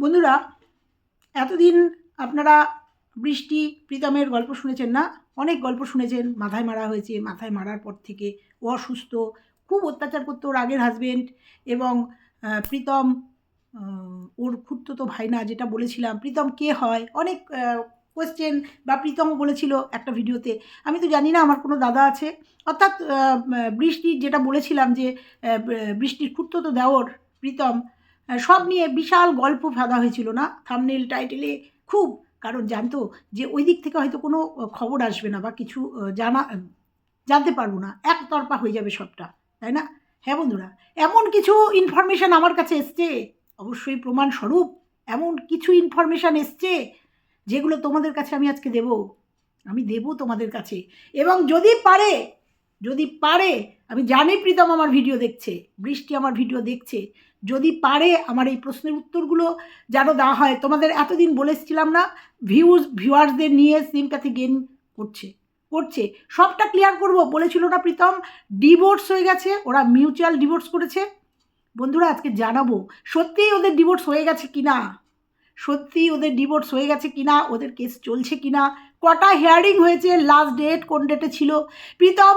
বন্ধুরা, এতদিন আপনারা বৃষ্টি, প্রীতমের গল্প শুনেছেন না? অনেক গল্প শুনেছেন, মাথায় মারা হয়েছে, মাথায় মারার পর থেকে ও অসুস্থ, খুব অত্যাচার করতো ওর আগের হাজবেন্ড এবং প্রীতম ওর খুঁড়তো ভাই না যেটা বলেছিলাম, প্রীতম কে হয়? অনেক কোয়েশ্চেন বা প্রীতমও বলেছিল একটা ভিডিওতে। আমি তো জানি না আমার কোনো দাদা আছে। অর্থাৎ বৃষ্টির যেটা বলেছিলাম যে বৃষ্টির খুঁড়তো তো দেওর, প্রীতম সব নিয়ে বিশাল গল্প ফাঁদা হয়েছিল না? থামনেল টাইটেলে খুব, কারণ জানতো যে ওই দিক থেকে হয়তো কোনো খবর আসবে না বা কিছু জানা জানতে পারব না। একতরফা হয়ে যাবে সবটা, তাই না? হ্যাঁ বন্ধুরা, এমন কিছু ইনফরমেশান আমার কাছে এসছে, অবশ্যই প্রমাণস্বরূপ, এমন কিছু ইনফরমেশান এসছে, যেগুলো তোমাদের কাছে আমি আজকে দেব। আমি দেব তোমাদের কাছে। এবং যদি পারে যদি পারে, আমি জানি প্রীতম আমার ভিডিও দেখছে, বৃষ্টি আমার ভিডিও দেখছে যদি পারে আমার এই প্রশ্নের উত্তরগুলো যেন দেওয়া হয়। তোমাদের এতদিন বলেছিলাম না ভিউজ ভিউয়ার্সদের নিয়ে সিম্প্যাথি গেন করছে করছে। সবটা ক্লিয়ার করব, বলেছিল না প্রীতম। ডিভোর্স হয়ে গেছে, ওরা মিউচুয়াল ডিভোর্স করেছে। বন্ধুরা, আজকে জানাব, সত্যিই ওদের ডিভোর্স হয়ে গেছে কিনা? সত্যি ওদের ডিভোর্স হয়ে গেছে কিনা? ওদের কেস চলছে কিনা? কটা হিয়ারিং হয়েছে লাস্ট ডেট কোন ডেটে ছিল? প্রীতম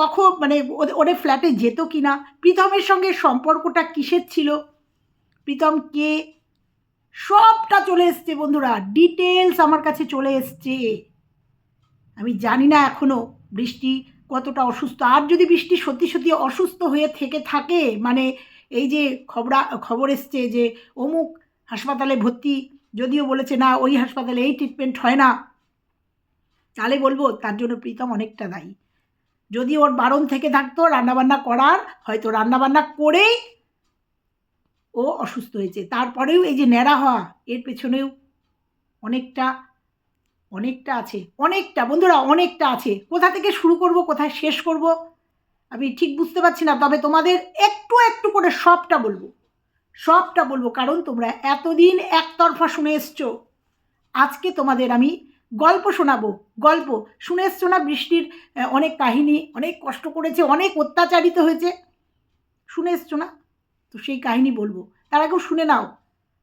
কখন মানে ওদের ফ্ল্যাটে যেত কি না প্রীতমের সঙ্গে সম্পর্কটা কিসের ছিল? প্রীতম কে? সবটা চলে এসছে বন্ধুরা ডিটেলস আমার কাছে চলে এসছে। আমি জানি না এখনও বৃষ্টি কতটা অসুস্থ। আর যদি বৃষ্টি সত্যি সত্যি অসুস্থ হয়ে থেকে থাকে মানে এই যে খবরা, খবর এসছে যে অমুক হাসপাতালে ভর্তি যদিও বলেছে, না, ওই হাসপাতালে এই ট্রিটমেন্ট হয় না। তাহলে বলব, তার জন্য প্রীতম অনেকটা দায়ী। যদি ওর বারণ থেকে থাকতো, রান্নাবান্না করার, হয়তো রান্নাবান্না করেই ও অসুস্থ হয়েছে। তারপরেও এই যে ন্যাড়া হওয়া, এর পেছনেও অনেকটা অনেকটা আছে, অনেকটা, বন্ধুরা, অনেকটা আছে। কোথা থেকে শুরু করব, কোথায় শেষ করব, আমি ঠিক বুঝতে পারছি না, তবে তোমাদের একটু একটু করে সবটা বলব। সবটা বলব, কারণ তোমরা এতদিন একতরফা শুনে এসছো। আজকে তোমাদের আমি গল্প শোনাবো, গল্প। শুনে এসছো না বৃষ্টির অনেক কাহিনী, অনেক কষ্ট করেছে, অনেক অত্যাচারিত হয়েছে? শুনে এসছো না? তো সেই কাহিনী বলব। তার আগেও শুনে নাও।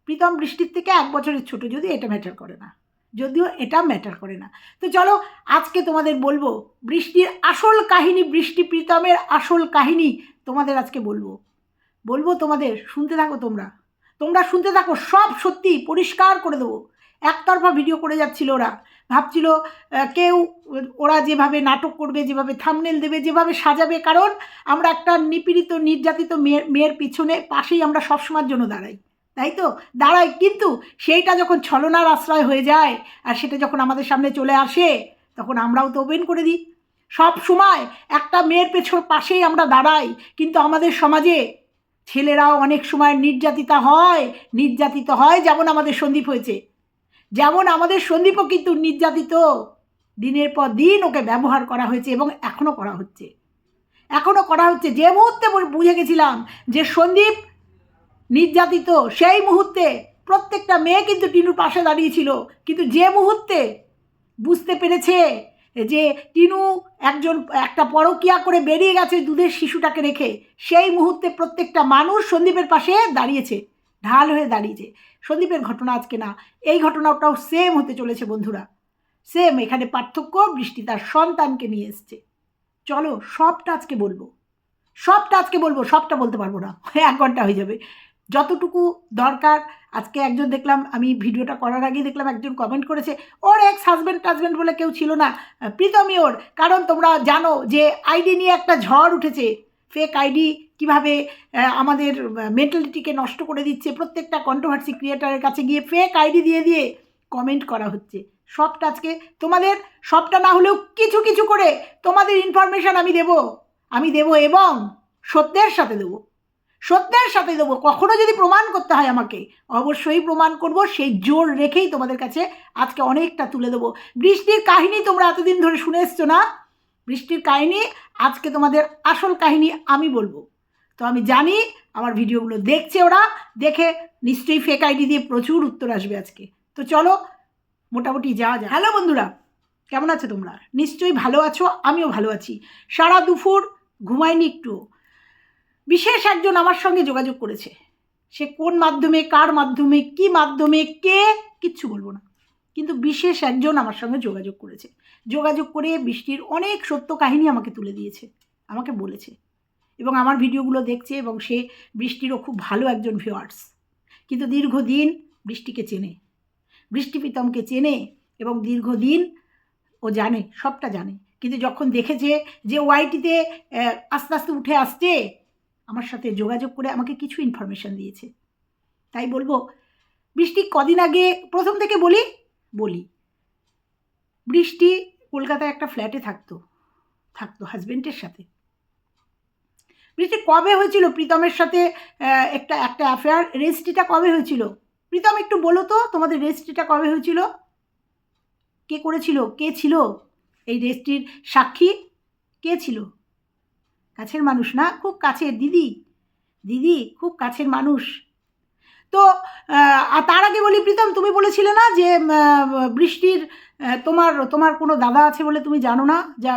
প্রীতম বৃষ্টির থেকে এক বছরের ছোট যদি এটা ম্যাটার করে না। যদিও এটা ম্যাটার করে না। তো চলো, আজকে তোমাদের বলব, বৃষ্টির আসল কাহিনী, বৃষ্টি প্রীতমের আসল কাহিনী তোমাদের আজকে বলব। বলব তোমাদের, শুনতে থাকো তোমরা। তোমরা শুনতে থাকো, সব সত্যি পরিষ্কার করে দেবো। একতরফা ভিডিও করে যাচ্ছিল ওরা। ভাবছিল কেউ ওরা যেভাবে নাটক করবে, যেভাবে থামনেল দেবে, যেভাবে সাজাবে, কারণ আমরা একটা নিপীড়িত, নির্যাতিত মেয়ের মেয়ের পিছনে পাশেই আমরা সবসময়ের জন্য দাঁড়াই। তাই তো? দাঁড়াই, কিন্তু সেইটা যখন ছলনার আশ্রয় হয়ে যায়, আর সেটা যখন আমাদের সামনে চলে আসে, তখন আমরাও তো ওপেন করে দিই। সব সময় একটা মেয়ের পেছন পাশেই আমরা দাঁড়াই, কিন্তু আমাদের সমাজে ছেলেরাও অনেক সময় নির্যাতিতা হয়, নির্যাতিত হয় যেমন আমাদের সন্দীপ হয়েছে। যেমন আমাদের সন্দীপও কিন্তু নির্যাতিত। দিনের পর দিন ওকে ব্যবহার করা হয়েছে এবং এখনও করা হচ্ছে। এখনও করা হচ্ছে। যে মুহূর্তে বুঝে গেছিলাম যে সন্দীপ নির্যাতিত, সেই মুহূর্তে প্রত্যেকটা মেয়ে কিন্তু টিনুর পাশে দাঁড়িয়েছিল কিন্তু যে মুহূর্তে বুঝতে পেরেছে যে টিনু একজন, একটা পরকিয়া করে বেরিয়ে গেছে দুধের শিশুটাকে রেখে। সেই মুহূর্তে প্রত্যেকটা মানুষ সন্দীপের পাশে দাঁড়িয়েছে, ঢাল হয়ে দাঁড়িয়েছে। সন্দীপের ঘটনা আজকে না, এই ঘটনাটাও সেম হতে চলেছে বন্ধুরা। সেম এখানে পার্থক্য বৃষ্টি তার সন্তানকে নিয়ে এসছে। চলো সবটা আজকে বলব। সবটা আজকে বলব, সবটা বলতে পারব না। এক ঘণ্টা হয়ে যাবে। যতটুকু দরকার, আজকে একজন দেখলাম, আমি ভিডিওটা করার আগে দেখলাম একজন কমেন্ট করেছে, ওর এক্স হাজব্যান্ড টাজব্যান্ড বলে কেউ ছিল না। প্রীতমই ওর। কারণ তোমরা জানো যে আইডি নিয়ে একটা ঝড় উঠেছে। ফেক আইডি কীভাবে আমাদের মেন্টালিটিকে নষ্ট করে দিচ্ছে, প্রত্যেকটা কন্ট্রোভার্সি ক্রিয়েটারের কাছে গিয়ে ফেক আইডি দিয়ে দিয়ে কমেন্ট করা হচ্ছে। সবটা আজকে তোমাদের, সবটা না হলেও কিছু কিছু করে তোমাদের ইনফরমেশান আমি দেব। আমি দেব এবং সত্যের সাথে দেবো। সত্যের সাথে দেবো। কখনো যদি প্রমাণ করতে হয় আমাকে, অবশ্যই প্রমাণ করব। সেই জোর রেখেই তোমাদের কাছে আজকে অনেকটা তুলে দেবো। বৃষ্টির কাহিনী তোমরা এতদিন ধরে শুনে এসছো না? বৃষ্টির কাহিনী, আজকে তোমাদের আসল কাহিনী আমি বলব। তো আমি জানি আমার ভিডিওগুলো দেখছে ওরা, দেখে নিশ্চয়ই ফেক আইডি দিয়ে প্রচুর উত্তর আসবে আজকে। তো চলো, মোটামুটি যাওয়া যায় হ্যালো বন্ধুরা, কেমন আছো তোমরা? নিশ্চয়ই ভালো আছো, আমিও ভালো আছি। সারা দুপুর ঘুমাইনি একটু বিশেষ একজন আমার সঙ্গে যোগাযোগ করেছে। সে কোন মাধ্যমে, কার মাধ্যমে, কি মাধ্যমে, কে, কিচ্ছু বলব না। কিন্তু বিশেষ একজন আমার সঙ্গে যোগাযোগ করেছে। যোগাযোগ করে বৃষ্টির অনেক সত্য কাহিনী আমাকে তুলে দিয়েছে, আমাকে বলেছে। এবং আমার ভিডিওগুলো দেখছে এবং সে বৃষ্টিরও খুব ভালো একজন ভিউয়ার্স কিন্তু দীর্ঘদিন বৃষ্টিকে চেনে। বৃষ্টি প্রীতমকে চেনে এবং দীর্ঘদিন ও জানে, সবটা জানে। কিন্তু যখন দেখেছে যে ওয়াইটিতে আস্তে আস্তে উঠে আসছে আমার সাথে যোগাযোগ করে আমাকে কিছু ইনফরমেশান দিয়েছে। তাই বলব, বৃষ্টি কদিন আগে প্রথম থেকে বলি বলি। বৃষ্টি কলকাতায় একটা ফ্ল্যাটে থাকতো থাকতো হাজবেন্ডের সাথে। বৃষ্টি কবে হয়েছিল? প্রীতমের সাথে একটা একটা অ্যাফেয়ার রেজিস্ট্রিটা কবে হয়েছিল? প্রীতম একটু বলো তো, তোমাদের রেজিস্ট্রিটা কবে হয়েছিল? কে করেছিল? কে ছিল? এই রেজিস্ট্রির সাক্ষী কে ছিল? কাছের মানুষ না, খুব কাছের দিদি। দিদি, খুব কাছের মানুষ। তো আর তার আগে বলি, প্রীতম, তুমি বলেছিলে না যে বৃষ্টির তোমার তোমার কোনো দাদা আছে বলে তুমি জানো না? যা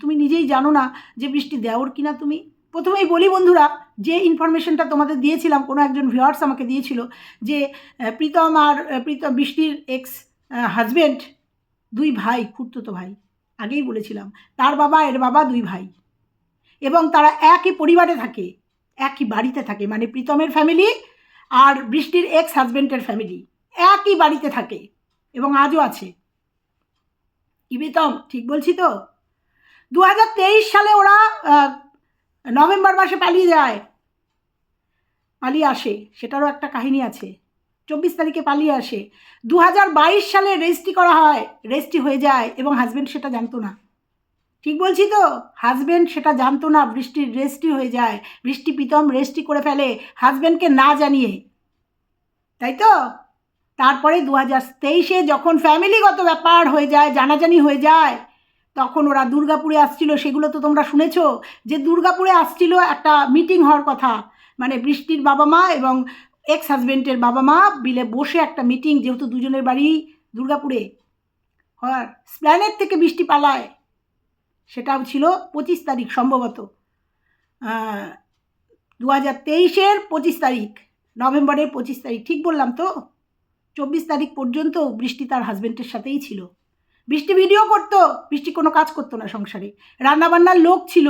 তুমি নিজেই জানো না যে বৃষ্টি দেওর কিনা তুমি? প্রথমেই বলি বন্ধুরা, যে ইনফরমেশনটা তোমাদের দিয়েছিলাম, কোনো একজন ভিউয়ার্স আমাকে দিয়েছিল যে প্রীতম আর প্রীতম, বৃষ্টির এক্স হাজবেন্ড দুই ভাই খুঁড়তো ভাই। আগেই বলেছিলাম, তার বাবা, এর বাবা দুই ভাই। এবং তারা একই পরিবারে থাকে, একই বাড়িতে থাকে মানে প্রীতমের ফ্যামিলি আর বৃষ্টির এক্স হাজবেন্ডের ফ্যামিলি একই বাড়িতে থাকে এবং আজও আছে। কি প্রীতম, ঠিক বলছি তো? দু হাজার তেইশ সালে ওরা নভেম্বর মাসে পালিয়ে যায়। পালিয়ে আসে, সেটারও একটা কাহিনী আছে। চব্বিশ তারিখে পালিয়ে আসে। দু হাজার বাইশ সালে রেজিস্ট্রি করা হয় রেজিস্ট্রি হয়ে যায় এবং হাজব্যান্ড সেটা জানতো না। ঠিক বলছি তো? হাজব্যান্ড সেটা জানতো না বৃষ্টির রেজিস্ট্রি হয়ে যায়, বৃষ্টি প্রীতম রেজিস্ট্রি করে ফেলে হাজব্যান্ডকে না জানিয়ে। তাই তো? তারপরে দু হাজার তেইশে যখন ফ্যামিলিগত ব্যাপার হয়ে যায়, জানাজানি হয়ে যায়, তখন ওরা দুর্গাপুরে আসছিল, সেগুলো তো তোমরা শুনেছো, যে দুর্গাপুরে আসছিল একটা মিটিং হওয়ার কথা। মানে বৃষ্টির বাবা মা এবং এক্স হাজবেন্ডের বাবা মা বিলে বসে একটা মিটিং যেহেতু দুজনের বাড়ি দুর্গাপুরে। হওয়ার স্প্ল্যানেট থেকে বৃষ্টি পালায়। সেটাও ছিল পঁচিশ তারিখ সম্ভবত। দু হাজার তেইশের পঁচিশ তারিখ, নভেম্বরের পঁচিশ তারিখ, ঠিক বললাম তো? চব্বিশ তারিখ পর্যন্ত বৃষ্টি তার হাজব্যান্ডের সাথেই ছিল। বৃষ্টি ভিডিও করতো, বৃষ্টি কোনো কাজ করতো না সংসারে। রান্নাবান্নার লোক ছিল।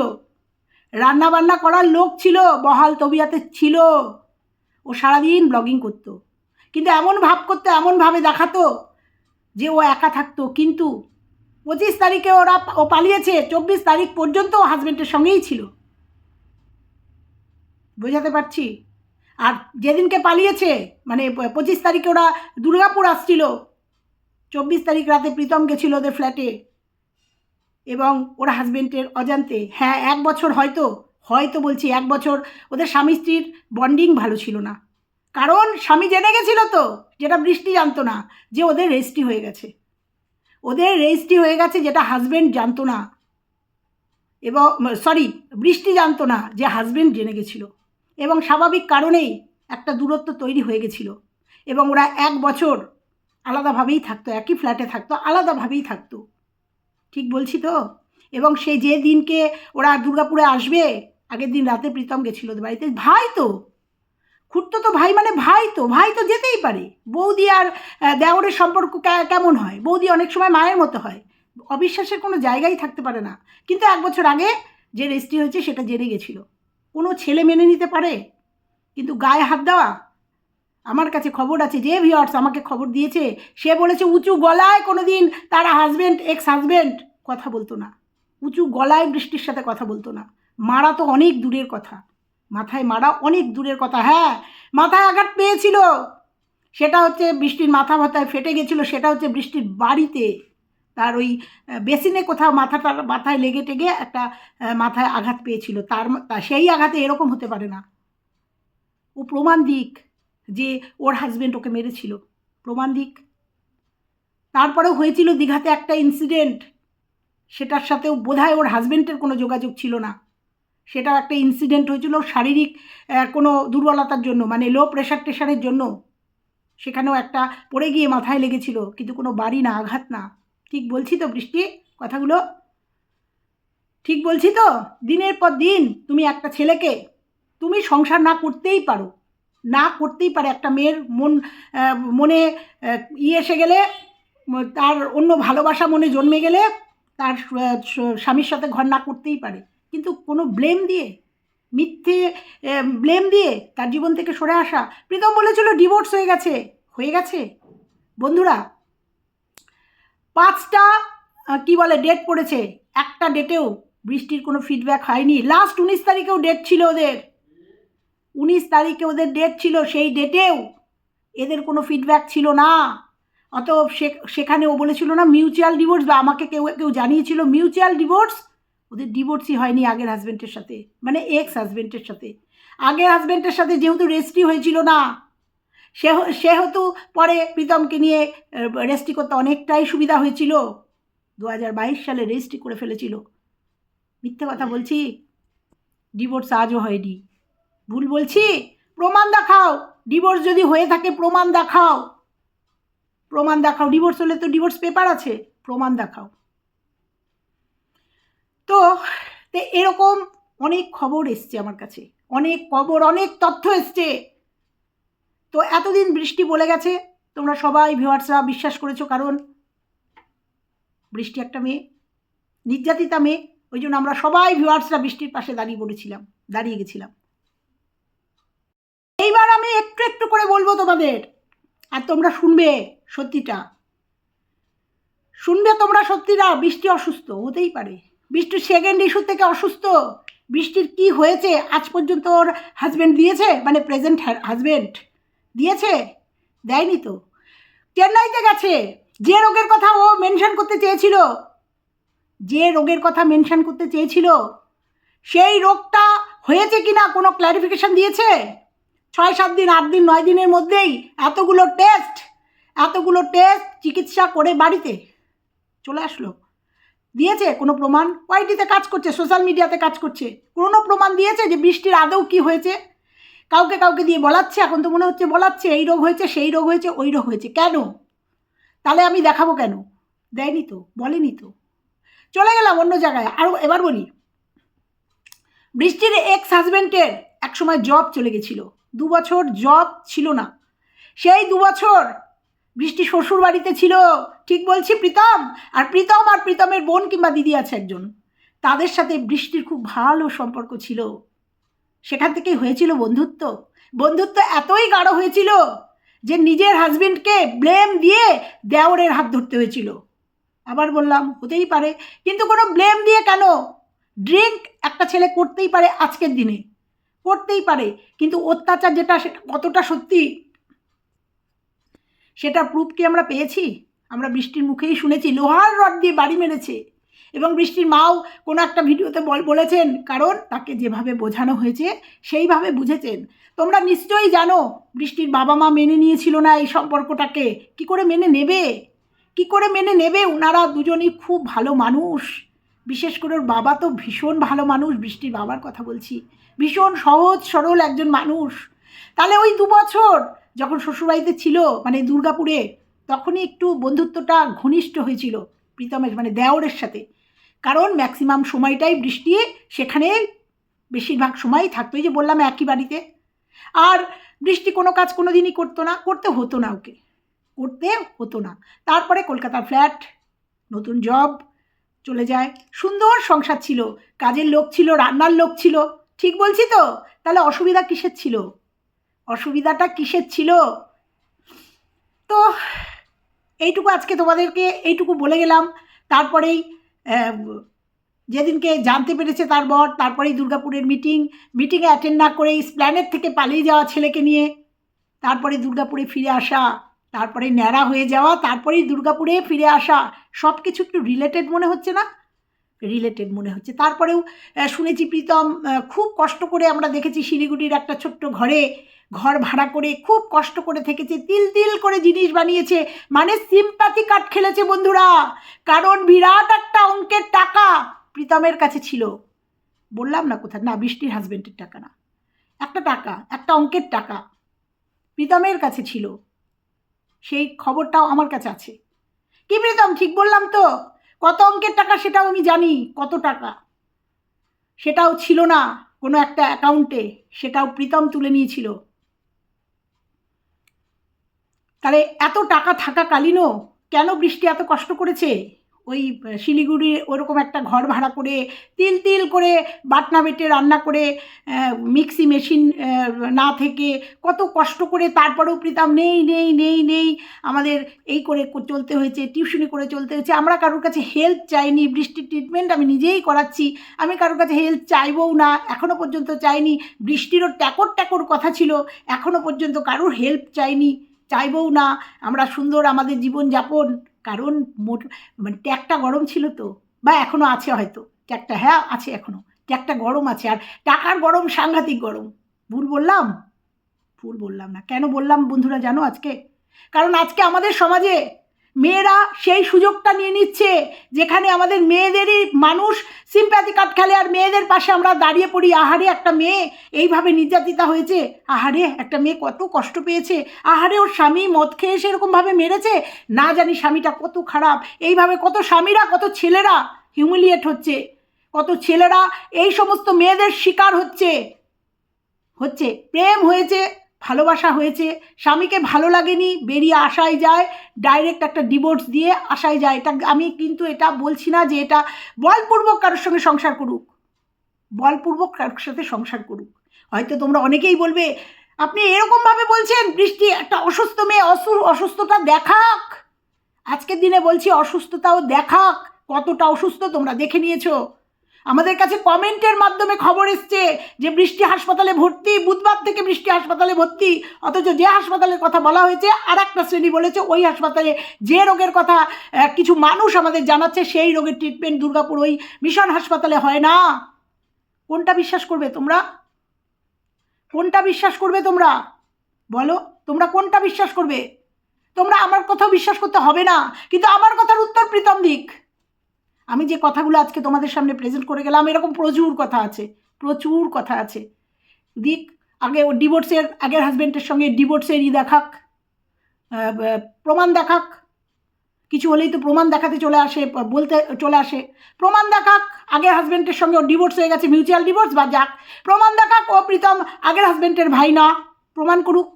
রান্নাবান্না করার লোক ছিল, বহাল তবিয়াতে ছিল। ও সারাদিন ব্লগিং করতো। কিন্তু এমন ভাব করতো এমনভাবে দেখাতো যে ও একা থাকতো। কিন্তু পঁচিশ তারিখে ওরা ও পালিয়েছে, চব্বিশ তারিখ পর্যন্ত ও হাজব্যান্ডের সঙ্গেই ছিল। বোঝাতে পারছি? আর যেদিনকে পালিয়েছে মানে পঁচিশ তারিখে ওরা দুর্গাপুর আসছিল। চব্বিশ তারিখ রাতে প্রীতম গেছিল ওদের ফ্ল্যাটে এবং ওর হাজবেন্ডের অজান্তে হ্যাঁ এক বছর হয়তো হয়তো বলছি এক বছর, ওদের স্বামী স্ত্রীর বন্ডিং ভালো ছিল না। কারণ স্বামী জেনে গেছিল তো, যেটা বৃষ্টি জানতো না, যে ওদের রেজিস্ট্রি হয়ে গেছে। ওদের রেজিস্ট্রি হয়ে গেছে যেটা হাজব্যান্ড জানতো না। এবং সরি বৃষ্টি জানতো না যে হাজবেন্ড জেনে গেছিল। এবং স্বাভাবিক কারণেই একটা দূরত্ব তৈরি হয়ে গেছিল। এবং ওরা এক বছর আলাদাভাবেই থাকতো, একই ফ্ল্যাটে থাকতো, আলাদাভাবেই থাকতো। ঠিক বলছি তো? এবং সে যে দিনকে ওরা দুর্গাপুরে আসবে, আগের দিন রাতে প্রীতম গেছিল বাড়িতে। ভাই তো! খুঁড়তো তো ভাই মানে ভাই তো ভাই তো যেতেই পারে। বৌদি আর দেওরের সম্পর্ক কেমন হয়? বৌদি অনেক সময় মায়ের মতো হয়। অবিশ্বাসের কোনো জায়গাই থাকতে পারে না। কিন্তু এক বছর আগে যে রেজিস্ট্রি হয়েছে সেটা জেনে গেছিল। কোনো ছেলে মেনে নিতে পারে, কিন্তু গায়ে হাত দেওয়া? আমার কাছে খবর আছে, যে ভিওয়ার্স আমাকে খবর দিয়েছে, সে বলেছে, উঁচু গলায় কোনো দিন তারা হাজব্যান্ড এক্স হাজব্যান্ড কথা বলতো না। উঁচু গলায় বৃষ্টির সাথে কথা বলতো না। মারা তো অনেক দূরের কথা। মাথায় মারা অনেক দূরের কথা হ্যাঁ? মাথায় আঘাত পেয়েছিল। সেটা হচ্ছে বৃষ্টির মাথা মাথায় ফেটে গেছিল, সেটা হচ্ছে বৃষ্টির বাড়িতে। তার ওই বেসিনে কোথাও মাথাটা মাথায় লেগে টেগে একটা মাথায় আঘাত পেয়েছিল। তার সেই আঘাতে এরকম হতে পারে না। ও প্রমাণ দিক যে ওর হাজব্যান্ড ওকে মেরেছিল। প্রমাণ দিক। তারপরেও হয়েছিল দীঘাতে একটা ইনসিডেন্ট সেটার সাথেও বোধহয় ওর হাজবেন্ডের কোনো যোগাযোগ ছিল না। সেটাও একটা ইনসিডেন্ট হয়েছিল শারীরিক কোনো দুর্বলতার জন্য মানে লো প্রেশার টেশারের জন্য। সেখানেও একটা পড়ে গিয়ে মাথায় লেগেছিল, কিন্তু কোনো বাড়ি না, আঘাত না। ঠিক বলছি তো বৃষ্টি, কথাগুলো? ঠিক বলছি তো? দিনের পর দিন তুমি একটা ছেলেকে, তুমি সংসার না করতেই পারো। না করতেই পারে একটা মেয়ের মন মনে ইয়ে এসে গেলে, তার অন্য ভালোবাসা মনে জন্মে গেলে, তার স্বামীর সাথে ঘর না করতেই পারে। কিন্তু কোনো ব্লেম দিয়ে, মিথ্যে ব্লেম দিয়ে তার জীবন থেকে সরে আসা। প্রীতম বলেছিল ডিভোর্স হয়ে গেছে। হয়ে গেছে? বন্ধুরা, পাঁচটা কি বলে ডেট পড়েছে। একটা ডেটেও বৃষ্টির কোনো ফিডব্যাক হয়নি। লাস্ট উনিশ তারিখেও ডেট ছিল ওদের। উনিশ তারিখে ওদের ডেট ছিল, সেই ডেটেও এদের কোনো ফিডব্যাক ছিল না। অত সেখানে ও বলেছিল না মিউচুয়াল ডিভোর্স বা আমাকে কেউ কেউ জানিয়েছিল মিউচুয়াল ডিভোর্স ওদের ডিভোর্সই হয়নি আগের হাজব্যান্ডের সাথে মানে এক্স হাজব্যান্ডের সাথে। আগের হাজব্যান্ডের সাথে যেহেতু রেজিস্ট্রি হয়েছিল না, সে সেহেতু পরে প্রীতমকে নিয়ে রেজিস্ট্রি করতে অনেকটাই সুবিধা হয়েছিল। দু হাজার বাইশ সালে রেজিস্ট্রি করে ফেলেছিল। মিথ্যে কথা বলছি? ডিভোর্স আজও হয়নি। ভুল বলছি? প্রমাণ দেখাও। ডিভোর্স যদি হয়ে থাকে, প্রমাণ দেখাও। প্রমাণ দেখাও। ডিভোর্স হলে তো ডিভোর্স পেপার আছে। প্রমাণ দেখাও। তো এরকম অনেক খবর এসছে আমার কাছে। অনেক খবর, অনেক তথ্য এসছে। তো এতদিন বৃষ্টি বলে গেছে, তোমরা সবাই ভিউয়ার্সরা বিশ্বাস করেছ, কারণ বৃষ্টি একটা মেয়ে, নির্যাতিতা মেয়ে, ওই জন্য আমরা সবাই ভিউয়ার্সরা বৃষ্টির পাশে দাঁড়িয়ে পড়েছিলাম, দাঁড়িয়ে গেছিলাম। এইবার আমি একটু একটু করে বলব তোমাদের, আর তোমরা শুনবে সত্যিটা। শুনবে তোমরা সত্যিটা, বৃষ্টি অসুস্থ, হতেই পারে। বৃষ্টির সেকেন্ড ইস্যু থেকে অসুস্থ। বৃষ্টির কি হয়েছে? আজ পর্যন্ত ওর হাজব্যান্ড দিয়েছে? মানে প্রেজেন্ট হাজব্যান্ড দিয়েছে? দেয়নি তো। চেন্নাইতে গেছে। যে রোগের কথা ও মেনশন করতে চেয়েছিল, যে রোগের কথা মেনশন করতে চেয়েছিল, সেই রোগটা হয়েছে কি না কোনো ক্ল্যারিফিকেশন দিয়েছে? ছয়, সাত দিন, আট দিন, নয় দিনের মধ্যেই এতগুলো টেস্ট এতগুলো টেস্ট চিকিৎসা করে বাড়িতে চলে আসলো। দিয়েছে? কোনো প্রমাণ? ওয়াইটিতে কাজ করছে সোশ্যাল মিডিয়াতে কাজ করছে। কোনো প্রমাণ দিয়েছে যে বৃষ্টির আদৌ কি হয়েছে? কাউকে কাউকে দিয়ে বলাচ্ছে, এখন তো মনে হচ্ছে বলাচ্ছে, এই রোগ হয়েছে, সেই রোগ হয়েছে, ওই রোগ হয়েছে। কেন? তাহলে আমি দেখাবো কেন? দেয়নি তো, বলেনি তো। চলে গেলাম অন্য জায়গায়। আরও এবার বলি। বৃষ্টির এক্স হাজব্যান্ডের একসময় জব চলে গেছিল। দু বছর জব ছিল না। সেই দু বছর বৃষ্টি শ্বশুর বাড়িতে ছিল, ঠিক বলছি প্রীতম? আর প্রীতম আর প্রীতমের বোন কিংবা দিদি আছে একজন। তাদের সাথে বৃষ্টির খুব ভালো সম্পর্ক ছিল। সেখান থেকেই হয়েছিল বন্ধুত্ব। বন্ধুত্ব এতই গাঢ় হয়েছিল যে নিজের হাজবেন্ডকে ব্লেম দিয়ে দেওরের হাত ধরতে হয়েছিল। আবার বললাম, হতেই পারে। কিন্তু কোনো ব্লেম দিয়ে কেন? ড্রিঙ্ক একটা ছেলে করতেই পারে আজকের দিনে। করতেই পারে। কিন্তু অত্যাচার যেটা, সেটা কতটা সত্যি? সেটা প্রুফ কি আমরা পেয়েছি? আমরা বৃষ্টির মুখেই শুনেছি। লোহার রড দিয়ে বাড়ি মেরেছে। এবং বৃষ্টির মাও কোনো একটা ভিডিওতে বল বলেছেন, কারণ তাকে যেভাবে বোঝানো হয়েছে, সেইভাবে বুঝেছেন। তোমরা নিশ্চয়ই জানো, বৃষ্টির বাবা মা মেনে নিয়েছিল না এই সম্পর্কটাকে। কি করে মেনে নেবে? কি করে মেনে নেবে? ওনারা দুজনই খুব ভালো মানুষ। বিশেষ করে ওর বাবা তো ভীষণ ভালো মানুষ, বৃষ্টির বাবার কথা বলছি। ভীষণ সহজ, সরল একজন মানুষ। তাহলে ওই দু বছর যখন শ্বশুরবাড়িতে ছিল মানে দুর্গাপুরে, তখনই একটু বন্ধুত্বটা ঘনিষ্ঠ হয়েছিল প্রীতমের মানে দেওরের সাথে। কারণ ম্যাক্সিমাম সময়টাই বৃষ্টি, সেখানে বেশিরভাগ সময়ই থাকতো। এই যে বললাম একই বাড়িতে। আর বৃষ্টি কোনো কাজ কোনো দিনই করতো না, করতে হতো না ওকে। করতে হতো না। তারপরে কলকাতার ফ্ল্যাট নতুন জব চলে যায়। সুন্দর সংসার ছিল। কাজের লোক ছিল, রান্নার লোক ছিল। ঠিক বলছি তো? তাহলে অসুবিধা কিসের ছিল? অসুবিধাটা কিসের ছিল? তো এইটুকু আজকে তোমাদেরকে এইটুকু বলে গেলাম। তারপরেই যেদিনকে জানতে পেরেছে তার বর, তারপরেই দুর্গাপুরের মিটিং মিটিংয়ে অ্যাটেন্ড না করে স্প্ল্যানেট থেকে পালিয়ে যাওয়া ছেলেকে নিয়ে, তারপরে দুর্গাপুরে ফিরে আসা, তারপরে ন্যাড়া হয়ে যাওয়া, তারপরেই দুর্গাপুরে ফিরে আসা সব কিছু একটু রিলেটেড মনে হচ্ছে না? রিলেটেড মনে হচ্ছে। তারপরেও শুনেছি প্রীতম খুব কষ্ট করে আমরা দেখেছি শিলিগুড়ির একটা ছোট্ট ঘরে ঘর ভাড়া করে খুব কষ্ট করে থেকেছে, তিল তিল করে জিনিস বানিয়েছে। মানে সিম্পাতি কাট খেলেছে বন্ধুরা, কারণ বিরাট একটা অঙ্কের টাকা প্রীতমের কাছে ছিল। বললাম না কোথায়? না, বৃষ্টির হাজবেন্ডের টাকা না। একটা টাকা, একটা অঙ্কের টাকা প্রীতমের কাছে ছিল। সেই খবরটাও আমার কাছে আছে। কি প্রীতম, ঠিক বললাম তো? কত অঙ্কের টাকা সেটাও আমি জানি, কত টাকা। সেটাও ছিল না কোনো একটা অ্যাকাউন্টে, সেটাও প্রীতম তুলে নিয়েছিল। তাহলে এত টাকা থাকাকালীনও কেন বৃষ্টি এত কষ্ট করেছে? ওই শিলিগুড়ি ওরকম একটা ঘর ভাড়া করে তিল তিল করে বাটনা বেটে রান্না করে মিক্সি মেশিন না থেকে কত কষ্ট করে তারপরেও প্রীতম নেই নেই নেই নেই। আমাদের এই করে চলতে হয়েছে, টিউশনি করে চলতে হয়েছে। আমরা কারোর কাছে হেল্প চাইনি, বৃষ্টির ট্রিটমেন্ট আমি নিজেই করাচ্ছি। আমি কারোর কাছে হেল্প চাইবও না এখনও পর্যন্ত চাইনি। বৃষ্টিরও ট্যাকর ট্যাকর কথা ছিল এখনও পর্যন্ত কারোর হেল্প চাইনি, চাইবও না। আমরা সুন্দর আমাদের জীবনযাপন কারণ মোট মানে ট্যাগটা গরম ছিল তো, বা এখনও আছে হয়তো। ট্যাগটা হ্যাঁ আছে এখনও ট্যাগটা গরম আছে, আর টাকার গরম সাংঘাতিক গরম। ভুল বললাম? ভুল বললাম না। কেন বললাম বন্ধুরা জানো আজকে? কারণ আজকে আমাদের সমাজে মেয়েরা সেই সুযোগটা নিয়ে নিচ্ছে, যেখানে আমাদের মেয়েদেরই মানুষ সিম্প্যাথি কার্ড খেলে আর মেয়েদের পাশে আমরা দাঁড়িয়ে পড়ি। আহারে, একটা মেয়ে এইভাবে নির্যাতিতা হয়েছে। আহারে, একটা মেয়ে কত কষ্ট পেয়েছে। আহারে, ওর স্বামী মদ খেয়ে এসে এরকমভাবে মেরেছে। না জানি স্বামীটা কত খারাপ। এইভাবে কত স্বামীরা, কত ছেলেরা হিউমিলিয়েট হচ্ছে। কত ছেলেরা এই সমস্ত মেয়েদের শিকার হচ্ছে। হচ্ছে, প্রেম হয়েছে। ভালোবাসা হয়েছে। স্বামীকে ভালো লাগেনি, বেরিয়ে আসাই যায় ডাইরেক্ট একটা ডিভোর্স দিয়ে আসাই যায়। এটা আমি কিন্তু এটা বলছি না যে এটা বলপূর্বক কারোর সঙ্গে সংসার করুক। বলপূর্বক কারোর সাথে সংসার করুক। হয়তো তোমরা অনেকেই বলবে, আপনি এরকমভাবে বলছেন, বৃষ্টি একটা অসুস্থ মেয়ে, অসু, অসুস্থতা দেখাক। আজকের দিনে বলছি অসুস্থতাও দেখাক। কতটা অসুস্থ তোমরা দেখে নিয়েছো। আমাদের কাছে কমেন্টের মাধ্যমে খবর এসছে যে বৃষ্টি হাসপাতালে ভর্তি, বুধবার থেকে বৃষ্টি হাসপাতালে ভর্তি। অথচ যে হাসপাতালের কথা বলা হয়েছে আর একটা শ্রেণি বলেছে, ওই হাসপাতালে যে রোগের কথা কিছু মানুষ আমাদের জানাচ্ছে, সেই রোগের ট্রিটমেন্ট দুর্গাপুর ওই মিশন হাসপাতালে হয় না। কোনটা বিশ্বাস করবে তোমরা? কোনটা বিশ্বাস করবে তোমরা? বলো, তোমরা কোনটা বিশ্বাস করবে? তোমরা আমার কথাও বিশ্বাস করতে হবে না, কিন্তু আমার কথার উত্তর প্রীতম দিক। আমি যে কথাগুলো আজকে তোমাদের সামনে প্রেজেন্ট করে গেলাম, এরকম প্রচুর কথা আছে, প্রচুর কথা আছে। দিক, আগে ও ডিভোর্সের আগের হাজব্যান্ডের সঙ্গে ডিভোর্সের ই দেখাক প্রমাণ দেখাক। কিছু হলেই তো প্রমাণ দেখাতে চলে আসে, বলতে চলে আসে। প্রমাণ দেখাক, আগের হাজব্যান্ডের সঙ্গে ও ডিভোর্স হয়ে গেছে মিউচুয়াল ডিভোর্স বা যাক। প্রমাণ দেখাক, ও প্রীতম আগের হাজব্যান্ডের ভাই না। প্রমাণ করুক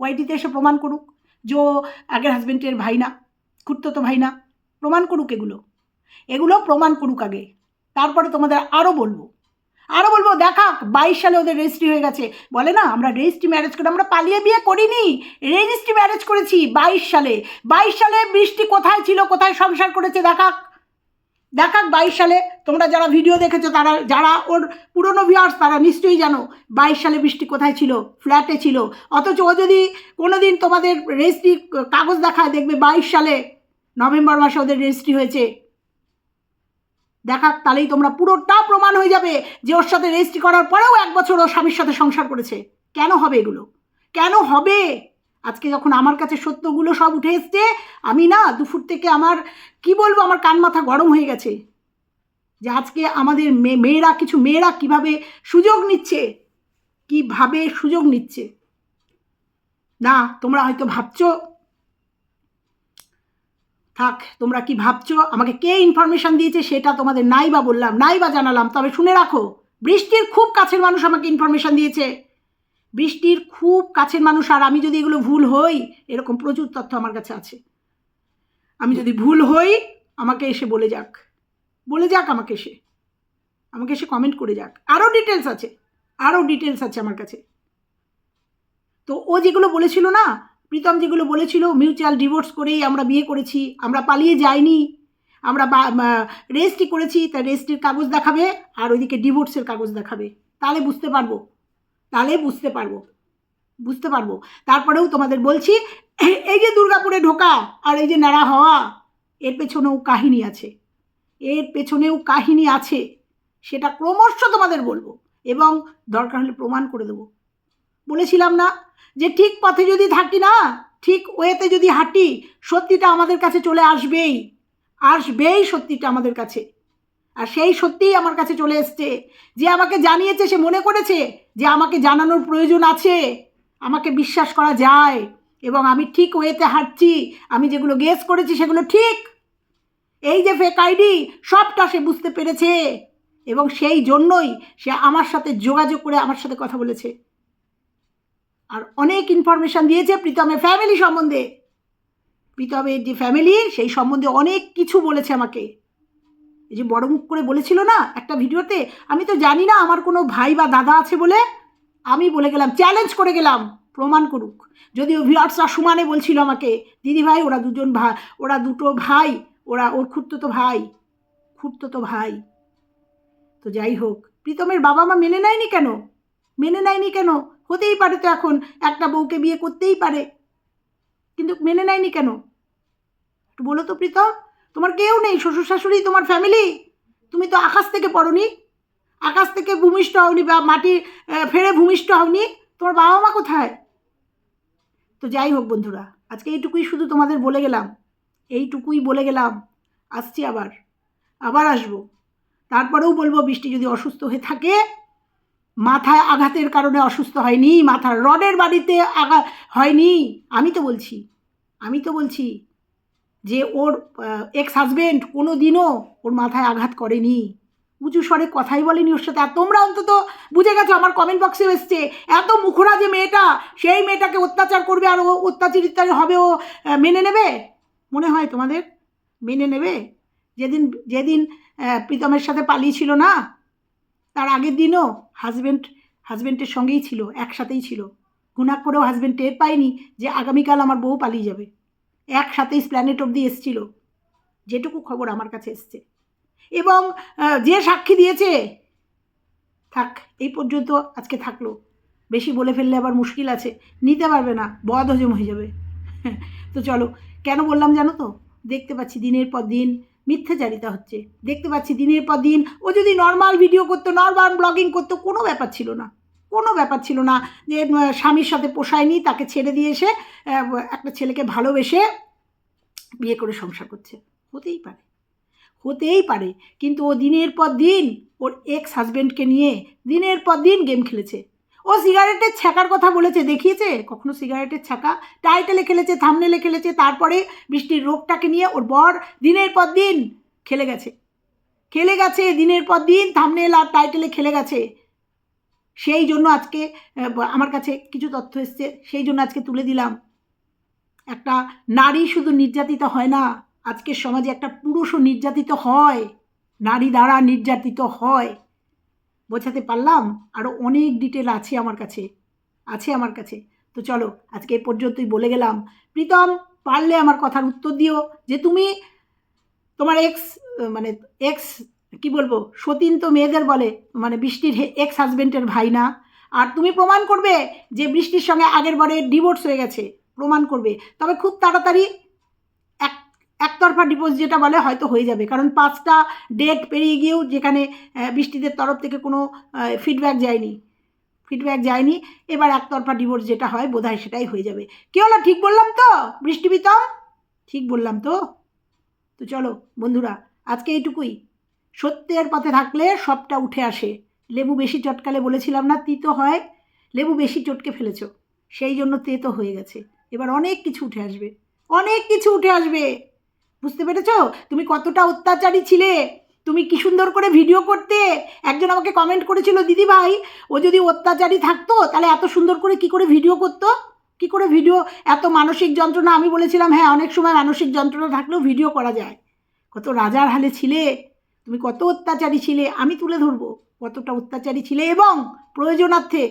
ওয়াইটিতে এসে প্রমাণ করুক যে আগের হাজব্যান্ডের ভাই না, খুঁড়তো তো ভাই না। প্রমাণ করুক এগুলো। এগুলো প্রমাণ করুক আগে। তারপরে তোমাদের আরও বলব। আরও বলব, দেখাক, বাইশ সালে ওদের রেজিস্ট্রি হয়ে গেছে। বলে না, আমরা রেজিস্ট্রি ম্যারেজ করে, আমরা পালিয়ে বিয়ে করিনি। রেজিস্ট্রি ম্যারেজ করেছি বাইশ সালে। বাইশ সালে বৃষ্টি কোথায় ছিল, কোথায় সংসার করেছে, দেখাক। দেখাক বাইশ সালে, তোমরা যারা ভিডিও দেখেছ, তারা, যারা ওর পুরনো ভিউয়ার্স তারা নিশ্চয়ই জানো, বাইশ সালে বৃষ্টি কোথায় ছিল ফ্ল্যাটে ছিল। অথচ ও যদি কোনো দিন তোমাদের রেজিস্ট্রি কাগজ দেখায়, দেখবে বাইশ সালে, নভেম্বর মাসে ওদের রেজিস্ট্রি হয়েছে। দেখাক তাহলেই তোমরা পুরোটা প্রমাণ হয়ে যাবে যে ওর সাথে রেজিস্ট্রি করার পরেও এক বছর ওর স্বামীর সাথে সংসার করেছে। কেন হবে এগুলো? কেন হবে? আজকে যখন আমার কাছে সত্যগুলো সব উঠে এসছে, আমি না দুপুর থেকে আমার, কি বলব, আমার কান মাথা গরম হয়ে গেছে। যে আজকে আমাদের মেয়েরা, কিছু মেয়েরা কীভাবে সুযোগ নিচ্ছে? কীভাবে সুযোগ নিচ্ছে? না, তোমরা হয়তো ভাবছ থাক, তোমরা কি ভাবছ? আমাকে কে ইনফরমেশন দিয়েছে সেটা তোমাদের নাই বা বললাম নাই বা জানালাম, তবে শুনে রাখো, বৃষ্টির খুব কাছের মানুষ আমাকে ইনফরমেশন দিয়েছে। বৃষ্টির খুব কাছের মানুষ, আর আমি যদি এগুলো ভুল হই, এরকম প্রচুর তথ্য আমার কাছে আছে। আমি যদি ভুল হই, আমাকে এসে বলে যাক। বলে যাক আমাকে এসে। আমাকে এসে কমেন্ট করে যাক। আরও ডিটেলস আছে। আরও ডিটেলস আছে আমার কাছে। তো ও যেগুলো বলেছিল না প্রীতম যেগুলো বলেছিল মিউচুয়াল ডিভোর্স করেই আমরা বিয়ে করেছি, আমরা পালিয়ে যাইনি, আমরা রেজিস্ট্রি করেছি, তা রেজিস্ট্রির কাগজ দেখাবে আর ওইদিকে ডিভোর্সের কাগজ দেখাবে। তাহলে বুঝতে পারব, তাহলে বুঝতে পারব বুঝতে পারব। তারপরেও তোমাদের বলছি, এই যে দুর্গাপুরে ঢোকা আর এই যে নাড়া হওয়া, এর পেছনেও কাহিনী আছে। এর পেছনেও কাহিনী আছে, সেটা ক্রমশ তোমাদের বলব এবং দরকার হলে প্রমাণ করে দেবো। বলেছিলাম না যে ঠিক পথে যদি থাকি না, ঠিক ওয়েতে যদি হাঁটি, সত্যিটা আমাদের কাছে চলে আসবেই। আসবেই সত্যিটা আমাদের কাছে। আর সেই সত্যিই আমার কাছে চলে এসছে। যে আমাকে জানিয়েছে, সে মনে করেছে যে আমাকে জানানোর প্রয়োজন আছে। আমাকে বিশ্বাস করা যায়। এবং আমি ঠিক ওয়েতে হাঁটছি, আমি যেগুলো গেস করেছি সেগুলো ঠিক। এই যে ফেক আইডি সবটা সে বুঝতে পেরেছে। এবং সেই জন্যই সে আমার সাথে যোগাযোগ করে আমার সাথে কথা বলেছে। আর অনেক ইনফরমেশান দিয়েছে প্রীতমের ফ্যামিলি সম্বন্ধে। প্রীতমের যে ফ্যামিলি সেই সম্বন্ধে অনেক কিছু বলেছে আমাকে। এই যে বড় মুখ করে বলেছিল না একটা ভিডিওতে, আমি তো জানি না আমার কোনো ভাই বা দাদা আছে বলে, আমি বলে গেলাম চ্যালেঞ্জ করে গেলাম, প্রমাণ করুক। যদিও ভিউয়ার্সরা সমানে বলছিল আমাকে, দিদি ভাই, ওরা দুজন ভাই ওরা দুটো ভাই, ওরা, ওর খুঁড়তো ভাই খুঁড়তো ভাই। তো যাই হোক, প্রীতমের বাবা মা মেনে নেয়নি কেন? মেনে নেয়নি কেন? হতেই পারে তো এখন। একটা বউকে বিয়ে করতেই পারে। কিন্তু মেনে নেয়নি কেন? একটু বলো তো প্রীতম তোমার কেউ নেই, শ্বশুর শাশুড়ি, তোমার ফ্যামিলি তুমি তো আকাশ থেকে পড়নি। আকাশ থেকে ভূমিষ্ঠ হওনি বা মাটি ফেরে ভূমিষ্ঠ হওনি। তোমার বাবা মা কোথায়? তো যাই হোক বন্ধুরা, আজকে এইটুকুই শুধু তোমাদের বলে গেলাম। এইটুকুই বলে গেলাম। আসছি আবার। আবার আসব। তারপরেও বলব বৃষ্টি যদি অসুস্থ হয়ে থাকে মাথায় আঘাতের কারণে অসুস্থ হয়নি, মাথার রডের বাড়িতে আঘাত হয়নি। আমি তো বলছি, আমি তো বলছি যে ওর এক্স হাজবেন্ড কোনো দিনও ওর মাথায় আঘাত করেনি। উঁচু স্বরে কথাই বলেনি ওর সাথে। আর তোমরা অন্তত বুঝে গেছো, আমার কমেন্ট বক্সে এসছে। এত মুখরা যে মেয়েটা, সেই মেয়েটাকে অত্যাচার করবে আর ও অত্যাচারিত হবে ও মেনে নেবে? মনে হয় তোমাদের? মেনে নেবে? যেদিন যেদিন প্রীতমের সাথে পালিয়েছিল না? আগের দিনও হাজব্যান্ড হাজব্যান্ডের সঙ্গেই ছিল, একসাথেই ছিল। গুনাক করেও হাজব্যান্ড টের পায়নি যে আগামীকাল আমার বউ পালিয়ে যাবে। একসাথেই প্ল্যানেট অবধি এসছিল। যেটুকু খবর আমার কাছে এসছে। এবং যে সাক্ষী দিয়েছে, থাক, এই পর্যন্ত আজকে থাকল। বেশি বলে ফেললে আবার মুশকিল আছে। নিতে পারবে না বদ হজম হয়ে যাবে। তো চলো, কেন বললাম জানো তো? দেখতে পাচ্ছি দিনের পর দিন মিথ্যাচারিতা হচ্ছে। দেখতে পাচ্ছি দিনের পর দিন ও যদি নর্মাল ভিডিও করতো নর্মাল ব্লগিং করতো, কোনো ব্যাপার ছিল না। কোনো ব্যাপার ছিল না যে স্বামীর সাথে পোষায়নি, তাকে ছেড়ে দিয়ে এসে একটা ছেলেকে ভালোবেসে বিয়ে করে সংসার করছে। হতেই পারে। হতেই পারে। কিন্তু ও দিনের পর দিন ওর এক্স হাজব্যান্ডকে নিয়ে দিনের পর দিন গেম খেলেছে। ও সিগারেটের ছ্যাঁকার কথা বলেছে, দেখিয়েছে? কখনো সিগারেটের ছ্যাঁকা? টাইটেলে খেলেছে, থামনেলে খেলেছে, তারপরে বৃষ্টির রোগটাকে নিয়ে ওর বর দিনের পর দিন খেলে গেছে। খেলে গেছে দিনের পর দিন, থামনেল আর টাইটেলে খেলে গেছে। সেই জন্য আজকে আমার কাছে কিছু তথ্য এসছে, সেই জন্য আজকে তুলে দিলাম। একটা নারী শুধু নির্যাতিত হয় না, আজকের সমাজে একটা পুরুষও নির্যাতিত হয়। নারী দ্বারা নির্যাতিত হয়। বোঝাতে পারলাম আরও অনেক ডিটেল আছে আমার কাছে, আছে আমার কাছে। তো চলো, আজকে এ পর্যন্তই বলে গেলাম। প্রীতম, পারলে আমার কথার উত্তর দিও, যে তুমি তোমার এক্স মানে এক্স কি বলব, সতীন তো মেয়েদের বলে মানে বৃষ্টির এক্স হাজবেন্ডের ভাই না। আর তুমি প্রমাণ করবে যে বৃষ্টির সঙ্গে আগের বারে ডিভোর্স হয়ে গেছে, প্রমাণ করবে। তবে খুব তাড়াতাড়ি একতরফা ডিভোর্স যেটা বলে হয়তো হয়ে যাবে। কারণ পাঁচটা ডেট পেরিয়ে গিয়েও যেখানে বৃষ্টিদের তরফ থেকে কোনো ফিডব্যাক যায়নি। ফিডব্যাক যায়নি, এবার একতরফা ডিভোর্স যেটা হয় বোধহয় সেটাই হয়ে যাবে। কি হলো, ঠিক বললাম তো? বৃষ্টি প্রীতম ঠিক বললাম তো? তো চলো, বন্ধুরা, আজকে এইটুকুই। সত্যের পথে থাকলে সবটা উঠে আসে। লেবু বেশি চটকালে বলেছিলাম না, তিতো হয়। লেবু বেশি চটকে ফেলেছ। সেই জন্য তেতো হয়ে গেছে। এবার অনেক কিছু উঠে আসবে। অনেক কিছু উঠে আসবে। বুঝতে পেরেছ? তুমি কতটা অত্যাচারী ছিলে? তুমি কি সুন্দর করে ভিডিও করতে? একজন আমাকে কমেন্ট করেছিল, দিদি ভাই, ও যদি অত্যাচারী থাকতো, তাহলে এত সুন্দর করে কি করে ভিডিও করতো? কি করে ভিডিও এত মানসিক যন্ত্রণা। আমি বলেছিলাম হ্যাঁ অনেক সময় মানসিক যন্ত্রণা থাকলেও ভিডিও করা যায়। কত রাজার হালে ছিলে? তুমি কত অত্যাচারী ছিলে? আমি তুলে ধরবো, কতটা অত্যাচারী ছিলে এবং প্রয়োজনার্থে।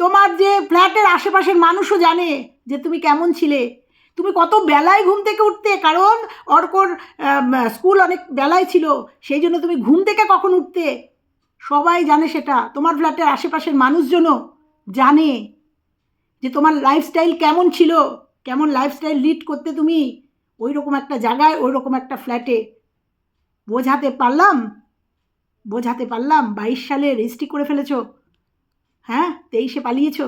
তোমার যে ফ্ল্যাটের আশেপাশের মানুষও জানে যে তুমি কেমন ছিলে। তুমি কত বেলায় ঘুম থেকে উঠতে? কারণ অর্কর স্কুল অনেক বেলায় ছিল, সেই জন্য তুমি ঘুম থেকে কখন উঠতে? সবাই জানে সেটা। তোমার ফ্ল্যাটের আশেপাশের মানুষজনও জানে যে তোমার লাইফস্টাইল কেমন ছিল। কেমন লাইফস্টাইল লিড করতে তুমি? ওই রকম একটা জায়গায় ওই রকম একটা ফ্ল্যাটে বোঝাতে পারলাম? বোঝাতে পারলাম? বাইশ সালে রেজিস্ট্রি করে ফেলেছ? হ্যাঁ? তেইশে পালিয়েছ?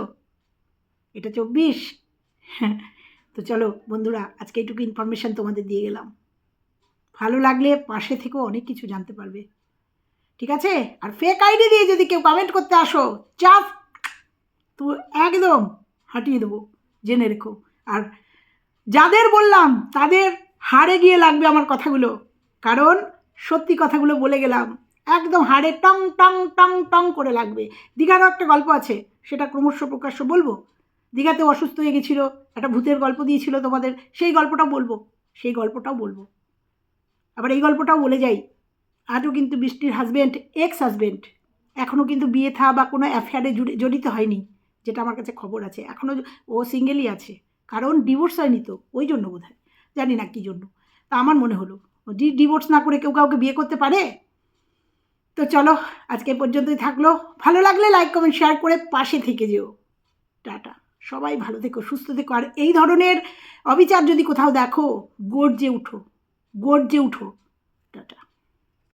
এটা চব্বিশ? তো চলো বন্ধুরা, আজকে এইটুকু ইনফরমেশান তোমাদের দিয়ে গেলাম। ভালো লাগলে পাশে থেকেও অনেক কিছু জানতে পারবে। ঠিক আছে? আর ফেক আইডি দিয়ে যদি কেউ কমেন্ট করতে আসো চাপ তো একদম হাঁটিয়ে দেবো, জেনে রেখো। আর যাদের বললাম, তাদের হাড়ে গিয়ে লাগবে আমার কথাগুলো। কারণ সত্যি কথাগুলো বলে গেলাম, একদম হাড়ে টং টং টং টং করে লাগবে। দীঘারও একটা গল্প আছে, সেটা ক্রমশ প্রকাশ্য বলব। দীঘাতে অসুস্থ হয়ে গেছিল, একটা ভূতের গল্প দিয়েছিল তোমাদের, সেই গল্পটাও বলব, সেই গল্পটাও বলব। আবার এই গল্পটাও বলে যাই, আজও কিন্তু বৃষ্টির হাজব্যান্ড এক্স হাজব্যান্ড এখনও কিন্তু বিয়ে থা বা কোনো অ্যাফেয়ারে জুড়ে জড়িত হয়নি, যেটা আমার কাছে খবর আছে। এখনও ও সিঙ্গেলই আছে, কারণ ডিভোর্স হয়নি তো, ওই জন্য বোধ হয় জানি না কী জন্য। তা আমার মনে হলো ডিভোর্স না করে কেউ কাউকে বিয়ে করতে পারে? তো চলো, আজকে পর্যন্তই থাকল। ভালো লাগলে লাইক কমেন্ট শেয়ার করে পাশে থেকে যেও। টাটা। সবাই ভালো থেকো, সুস্থ থেকো। আর এই ধরনের অবিচার যদি কোথাও দেখো, গর্জে উঠো গর্জে উঠো। টাটা।